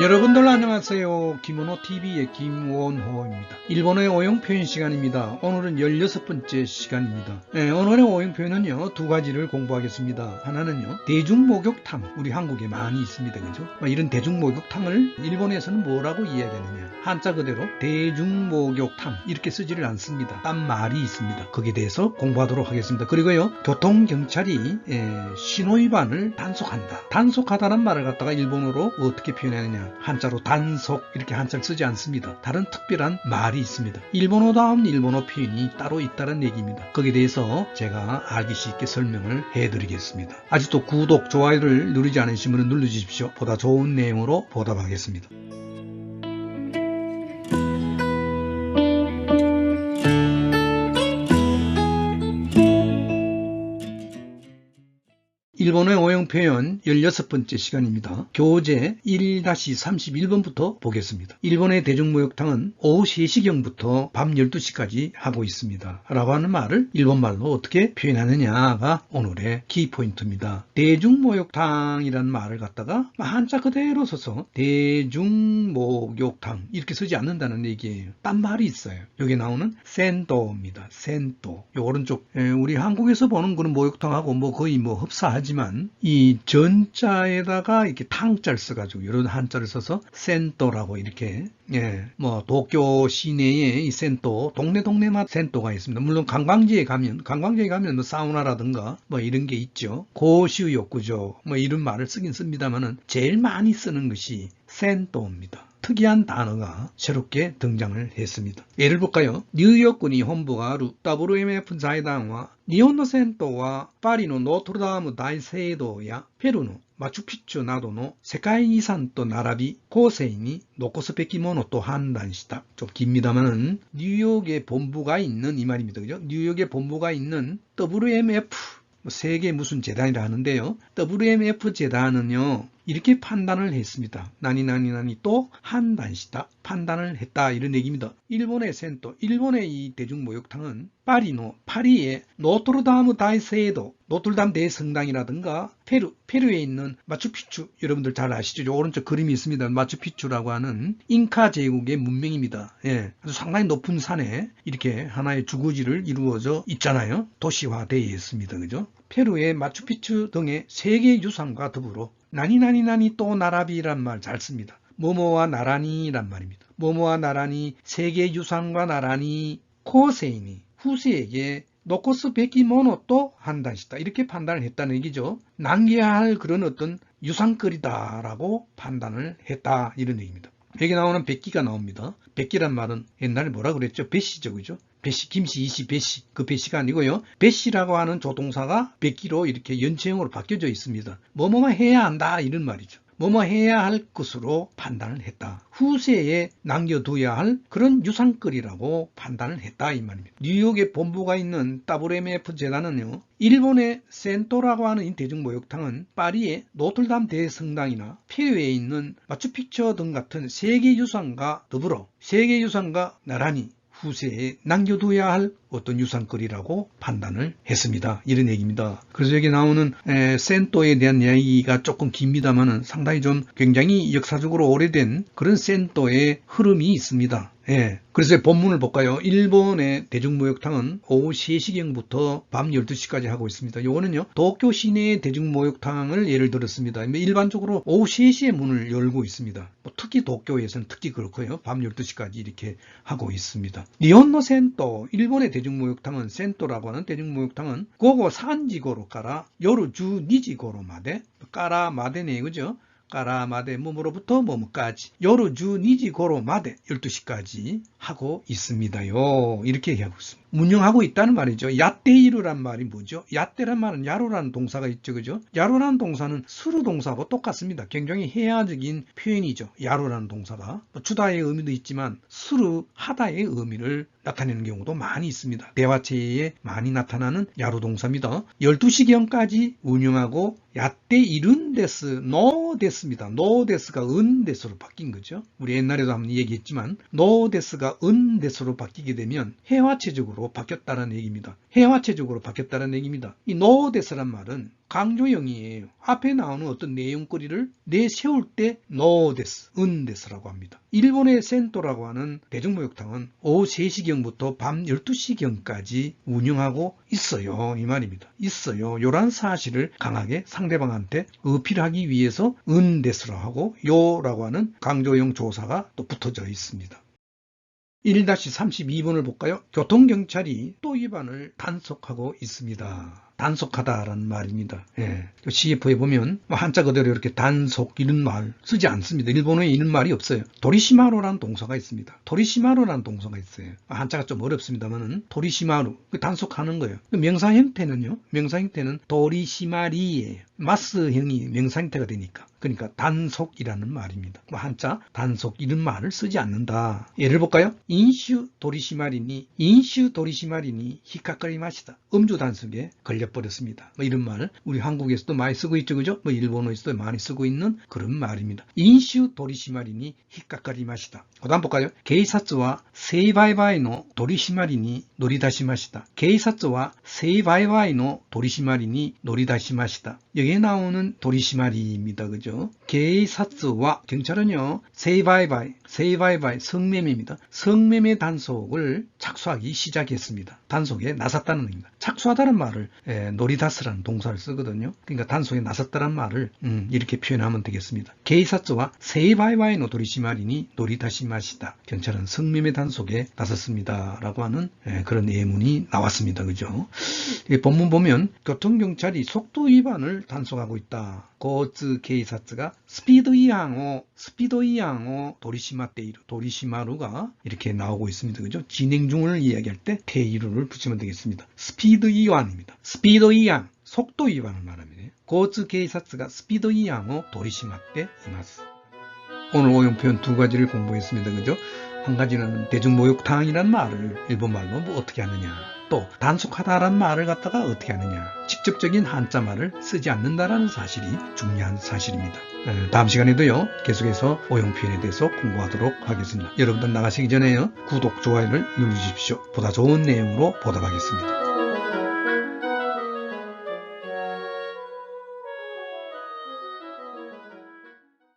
여러분들 안녕하세요. 김원호TV의 김원호입니다. 일본어의 오용 표현 시간입니다. 오늘은 16번째 시간입니다. 네, 오늘의 오용 표현은요, 두 가지를 공부하겠습니다. 하나는요, 대중목욕탕. 우리 한국에 많이 있습니다. 그죠? 뭐 이런 대중목욕탕을 일본에서는 뭐라고 이야기하느냐. 한자 그대로 대중목욕탕. 이렇게 쓰지를 않습니다. 딴 말이 있습니다. 거기에 대해서 공부하도록 하겠습니다. 그리고요, 교통경찰이 에, 신호위반을 단속한다. 단속하다는 말을 갖다가 일본어로 어떻게 표현하느냐. 한자로 단속 이렇게 한자를 쓰지 않습니다. 다른 특별한 말이 있습니다. 일본어다운 일본어 표현이 따로 있다는 얘기입니다. 거기에 대해서 제가 알기 쉽게 설명을 해드리겠습니다. 아직도 구독, 좋아요를 누르지 않으신 분은 눌러주십시오. 보다 좋은 내용으로 보답하겠습니다. 일본어의 오형 표현 16번째 시간입니다. 교재 1-31번부터 보겠습니다. 일본의 대중목욕탕은 오후 3시경부터 밤 12시까지 하고 있습니다. 라고 하는 말을 일본말로 어떻게 표현하느냐가 오늘의 키포인트입니다. 대중목욕탕이라는 말을 갖다가 한자 그대로 써서 대중목욕탕 이렇게 쓰지 않는다는 얘기예요. 딴 말이 있어요. 여기 나오는 센도입니다. 센도. 요 오른쪽 우리 한국에서 보는 그런 목욕탕하고 뭐 거의 뭐 흡사하지 하지만 이 전자에다가 이렇게 탕자를 써가지고 이런 한자를 써서 센터라고 이렇게 예, 뭐 도쿄 시내에 이 센터 동네 동네마다 센터가 있습니다. 물론 관광지에 가면 관광지에 가면 뭐 사우나라든가 뭐 이런 게 있죠. 고시의 욕구죠. 뭐 이런 말을 쓰긴 씁니다만은 제일 많이 쓰는 것이 센터입니다. 특이한 단어가 새롭게 등장을 했습니다. 예를 볼까요? 뉴욕군이 본부가 아루 WMF財団は 니온노 센터와 파리노 노트르다무 다이세이도야 페루노 마추픽추 などの 세계遺産と 나라비 고세인이 노코스べきものと 판단시다. 좀 깁니다만은 뉴욕에 본부가 있는 이 말입니다. 그죠? 뉴욕에 본부가 있는 WMF 뭐 세계 무슨 재단이라 하는데요. WMF 재단은요. 이렇게 판단을 했습니다. 나니 나니 나니 또 한단시다. 판단을 했다 이런 얘기입니다. 일본의 센터, 일본의 이 대중 목욕탕은 파리노, 파리의 노트르다무 다이세도, 노트르담 대성당이라든가 페루, 페루에 있는 마추픽추 여러분들 잘 아시죠? 오른쪽 그림이 있습니다. 마추픽추라고 하는 잉카 제국의 문명입니다. 예, 상당히 높은 산에 이렇게 하나의 주거지를 이루어져 있잖아요. 도시화되어 있습니다. 그죠? 페루의 마추픽추 등의 세계 유산과 더불어 나니나니나니 또 나라비란 말 잘 씁니다. 모모와 나라니란 말입니다. 모모와 나라니 세계 유산과 나라니 코세인이 후세에게 노코스 베키모노 또 한단시다 이렇게 판단을 했다는 얘기죠. 남겨야 할 그런 어떤 유산거리다라고 판단을 했다 이런 얘기입니다. 여기 나오는 백기가 나옵니다. 백기란 말은 옛날에 뭐라 그랬죠? 배시죠, 그죠? 배시, 김씨, 이씨, 배시. 그 배시가 아니고요. 배시라고 하는 조동사가 백기로 이렇게 연체형으로 바뀌어져 있습니다. 뭐뭐뭐 해야 한다 이런 말이죠. 뭐뭐 해야 할 것으로 판단을 했다. 후세에 남겨둬야 할 그런 유산거리라고 판단을 했다 이 말입니다. 뉴욕에 본부가 있는 WMF 재단은요. 일본의 센토라고 하는 대중목욕탕은 파리의 노틀담 대성당이나 페루에 있는 마추픽추 등 같은 세계유산과 더불어 세계유산과 나란히 후세에 남겨둬야 할 어떤 유산거리라고 판단을 했습니다. 이런 얘기입니다. 그래서 여기 나오는 에, 센토에 대한 이야기가 조금 깁니다만은 상당히 좀 굉장히 역사적으로 오래된 그런 센토의 흐름이 있습니다. 예. 그래서 본문을 볼까요? 일본의 대중목욕탕은 오후 3시경부터 밤 12시까지 하고 있습니다. 이거는요, 도쿄 시내의 대중목욕탕을 예를 들었습니다. 일반적으로 오후 3시에 문을 열고 있습니다. 뭐 특히 도쿄에서는 특히 그렇고요. 밤 12시까지 이렇게 하고 있습니다. 니온노 센토, 일본의 대중목욕탕은 센토라고 하는 대중목욕탕은 고고 산지고로 가라, 요루 주 니지고로 마대, 까라 마대네, 그죠? 까라마데 몸으로부터 몸까지 요르주 니지고로 마데 12시까지 하고 있습니다요. 이렇게 얘기하고 있습니다. 운영하고 있다는 말이죠. 야떼이르란 말이 뭐죠? 야떼란 말은 야로라는 동사가 있죠. 그죠? 야로라는 동사는 수루 동사하고 똑같습니다. 굉장히 해야적인 표현이죠. 야로라는 동사가. 뭐 주다의 의미도 있지만 수루 하다의 의미를 나타내는 경우도 많이 있습니다. 대화체에 많이 나타나는 야로 동사입니다. 12시경까지 운영하고 야떼 이른 데스 노 데스입니다. 노 데스가 은 데스로 바뀐 거죠. 우리 옛날에도 한번 얘기했지만 노 데스가 은 데스로 바뀌게 되면 해화체적으로 동사로 바뀌었다는 얘기입니다. 해화 체적으로 바뀌었다는 얘기입니다. 이 노데스란 말은 강조형이에요. 앞에 나오는 어떤 내용거리를 내세울 때 노데스, 은데스라고 합니다. 일본의 센토라고 하는 대중목욕탕은 오후 3시경부터 밤 12시경까지 운영하고 있어요. 이 말입니다. 있어요. 요란 사실을 강하게 상대방한테 어필하기 위해서 은데스라고 하고 요라고 하는 강조형 조사가 또 붙어져 있습니다. 1-32번을 볼까요? 교통경찰이 또 위반을 단속하고 있습니다. 단속하다라는 말입니다. 예. CF에 보면 뭐 한자 그대로 이렇게 단속 이런 말 쓰지 않습니다. 일본어에 이런 말이 없어요. 도리시마루라는 동사가 있습니다. 도리시마루라는 동사가 있어요. 한자가 좀 어렵습니다만은 도리시마루 그 단속하는 거예요. 그 명사 형태는요. 명사 형태는 도리시마리예요. 마스형이 명사 형태가 되니까. 그러니까 단속이라는 말입니다. 뭐 한자 단속 이런 말을 쓰지 않는다. 예를 볼까요? 인슈 도리시마리니 인슈 도리시마리니 히카카리 마시다. 음주 단속에 걸려 버렸습니다. 뭐 이런 말 우리 한국에서도 많이 쓰고 있죠. 그죠? 뭐 일본어에서도 많이 쓰고 있는 그런 말입니다. 인슈 도리시마리니 히카카리 마시다. 그 다음 볼까요? 게이사츠와 세이바이바이노 도리시마리니 노리다시마시다. 게이사츠와 세이바이바이노 도리시마리니 노리다시마시다. 여기에 나오는 도리시마리입니다. 그죠? 게이사츠와 경찰은요. 세이바이바이, 세이바이바이 성매매입니다. 성매매 단속을 착수하기 시작했습니다. 단속에 나섰다는 겁니다. 착수하다는 말을 에, 노리다스라는 동사를 쓰거든요. 그러니까 단속에 나섰다는 말을 음, 이렇게 표현하면 되겠습니다. 게이사츠와 세이바이바이 노 도리시마리니 노리다시마시다. 경찰은 성매매 단속에 나섰습니다. 라고 하는 에, 그런 예문이 나왔습니다. 그죠? 이 본문 보면 교통경찰이 속도 위반을 단속하고 있다. 고츠 케이사츠가 스피드 이항오 스피드 이항오 도리시마테이루 도리시마루가 이렇게 나오고 있습니다. 그죠? 진행 중을 이야기할 때 테이루를 붙이면 되겠습니다. 스피드 이완입니다. 이마스. 오늘 오용 표현 두 가지를 공부했습니다. 그죠? 한 가지는 대중목욕탕이라는 말을 일본말로 뭐 어떻게 하느냐. 또 단속하다라는 말을 갖다가 어떻게 하느냐. 직접적인 한자 말을 쓰지 않는다라는 사실이 중요한 사실입니다. 다음 시간에도요. 계속해서 오용 표현에 대해서 공부하도록 하겠습니다. 여러분들 나가시기 전에요. 구독, 좋아요를 눌러주십시오. 보다 좋은 내용으로 보답하겠습니다.